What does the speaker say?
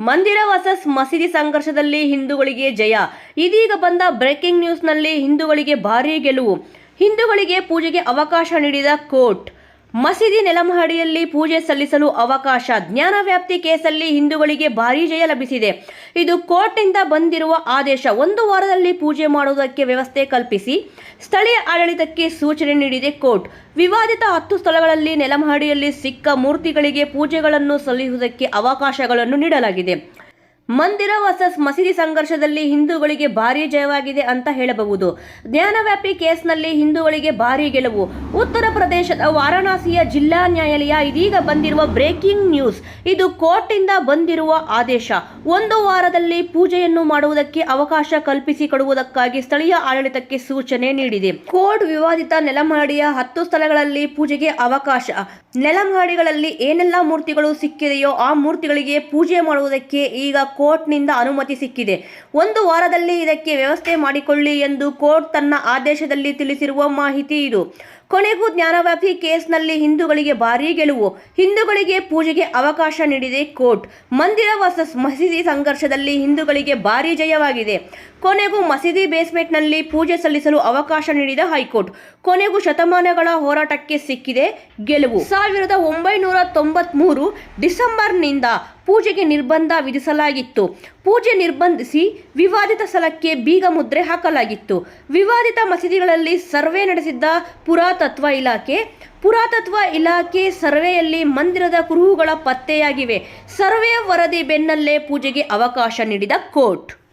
ಮಂದಿರ ವರ್ಸಸ್ ಮಸೀದಿ ಸಂಘರ್ಷದಲ್ಲಿ ಹಿಂದೂಗಳಿಗೆ ಜಯ. ಇದೀಗ ಬಂದ ಬ್ರೇಕಿಂಗ್ ನ್ಯೂಸ್ನಲ್ಲಿ ಹಿಂದೂಗಳಿಗೆ ಭಾರೀ ಗೆಲುವು. ಹಿಂದೂಗಳಿಗೆ ಪೂಜೆಗೆ ಅವಕಾಶ ನೀಡಿದ ಕೋರ್ಟ್. ಮಸೀದಿ ನೆಲಮಹಡಿಯಲ್ಲಿ ಪೂಜೆ ಸಲ್ಲಿಸಲು ಅವಕಾಶ. ಜ್ಞಾನ ವ್ಯಾಪ್ತಿ ಕೇಸಲ್ಲಿ ಹಿಂದೂಗಳಿಗೆ ಭಾರೀ ಜಯ ಲಭಿಸಿದೆ. ಇದು ಕೋರ್ಟ್ನಿಂದ ಬಂದಿರುವ ಆದೇಶ. ಒಂದು ವಾರದಲ್ಲಿ ಪೂಜೆ ಮಾಡುವುದಕ್ಕೆ ವ್ಯವಸ್ಥೆ ಕಲ್ಪಿಸಿ ಸ್ಥಳೀಯ ಆಡಳಿತಕ್ಕೆ ಸೂಚನೆ ನೀಡಿದೆ ಕೋರ್ಟ್. ವಿವಾದಿತ ಹತ್ತು ಸ್ಥಳಗಳಲ್ಲಿ ನೆಲಮಹಡಿಯಲ್ಲಿ ಸಿಕ್ಕ ಮೂರ್ತಿಗಳಿಗೆ ಪೂಜೆಗಳನ್ನು ಸಲ್ಲಿಸುವುದಕ್ಕೆ ಅವಕಾಶಗಳನ್ನು ನೀಡಲಾಗಿದೆ. ಮಂದಿರ ವರ್ಸಸ್ ಮಸೀದಿ ಸಂಘರ್ಷದಲ್ಲಿ ಹಿಂದೂಗಳಿಗೆ ಭಾರೀ ಜಯವಾಗಿದೆ ಅಂತ ಹೇಳಬಹುದು. ಜ್ಞಾನವ್ಯಾಪಿ ಕೇಸ್ನಲ್ಲಿ ಹಿಂದೂಗಳಿಗೆ ಭಾರೀ ಗೆಲುವು. ಉತ್ತರ ಪ್ರದೇಶದ ವಾರಣಾಸಿಯ ಜಿಲ್ಲಾ ನ್ಯಾಯಾಲಯ ಇದೀಗ ಬಂದಿರುವ ಬ್ರೇಕಿಂಗ್ ನ್ಯೂಸ್. ಇದು ಕೋರ್ಟಿಂದ ಬಂದಿರುವ ಆದೇಶ. ಒಂದು ವಾರದಲ್ಲಿ ಪೂಜೆಯನ್ನು ಮಾಡುವುದಕ್ಕೆ ಅವಕಾಶ ಕಲ್ಪಿಸಿಕೊಡುವುದಕ್ಕಾಗಿ ಸ್ಥಳೀಯ ಆಡಳಿತಕ್ಕೆ ಸೂಚನೆ ನೀಡಿದೆ. ಕೋರ್ಟ್ ವಿವಾದಿತ ನೆಲಮಹಡಿಯ ಹತ್ತು ಸ್ಥಳಗಳಲ್ಲಿ ಪೂಜೆಗೆ ಅವಕಾಶ. ನೆಲಮಹಡಿಗಳಲ್ಲಿ ಏನೆಲ್ಲ ಮೂರ್ತಿಗಳು ಸಿಕ್ಕಿದೆಯೋ ಆ ಮೂರ್ತಿಗಳಿಗೆ ಪೂಜೆ ಮಾಡುವುದಕ್ಕೆ ಈಗ ಕೋರ್ಟ್ನಿಂದ ಅನುಮತಿ ಸಿಕ್ಕಿದೆ. ಒಂದು ವಾರದಲ್ಲಿ ಇದಕ್ಕೆ ವ್ಯವಸ್ಥೆ ಮಾಡಿಕೊಳ್ಳಿ ಎಂದು ಕೋರ್ಟ್ ತನ್ನ ಆದೇಶದಲ್ಲಿ ತಿಳಿಸಿರುವ ಮಾಹಿತಿ ಇದು. ಕೊನೆಗೂ ಜ್ಞಾನವ್ಯಾಪಿ ಕೇಸ್ನಲ್ಲಿ ಹಿಂದೂಗಳಿಗೆ ಭಾರೀ ಗೆಲುವು. ಹಿಂದೂಗಳಿಗೆ ಪೂಜೆಗೆ ಅವಕಾಶ ನೀಡಿದೆ ಕೋರ್ಟ್. ಮಂದಿರ ವರ್ಸಸ್ ಮಸೀದಿ ಸಂಘರ್ಷದಲ್ಲಿ ಹಿಂದೂಗಳಿಗೆ ಭಾರೀ ಜಯವಾಗಿದೆ. ಕೊನೆಗೂ ಮಸೀದಿ ಬೇಸ್ಮೆಂಟ್ನಲ್ಲಿ ಪೂಜೆ ಸಲ್ಲಿಸಲು ಅವಕಾಶ ನೀಡಿದ ಹೈಕೋರ್ಟ್. ಕೊನೆಗೂ ಶತಮಾನಗಳ ಹೋರಾಟಕ್ಕೆ ಸಿಕ್ಕಿದೆ ಗೆಲುವು. ಸಾವಿರದ ಒಂಬೈನೂರ ತೊಂಬತ್ಮೂರು ಡಿಸೆಂಬರ್ನಿಂದ ಪೂಜೆಗೆ ನಿರ್ಬಂಧ ವಿಧಿಸಲಾಗಿತ್ತು. ಪೂಜೆ ನಿರ್ಬಂಧಿಸಿ ವಿವಾದಿತ ಸ್ಥಳಕ್ಕೆ ಬೀಗ ಮುದ್ರೆ ಹಾಕಲಾಗಿತ್ತು. ವಿವಾದಿತ ಮಸೀದಿಗಳಲ್ಲಿ ಸರ್ವೆ ನಡೆಸಿದ್ದ ಪುರಾತತ್ವ ಇಲಾಖೆ ಪುರಾತತ್ವ ಇಲಾಖೆ ಸರ್ವೆಯಲ್ಲಿ ಮಂದಿರದ ಕುರುಹುಗಳ ಪತ್ತೆಯಾಗಿವೆ. ಸರ್ವೆ ವರದಿ ಬೆನ್ನಲ್ಲೇ ಪೂಜೆಗೆ ಅವಕಾಶ ನೀಡಿದ ಕೋರ್ಟ್.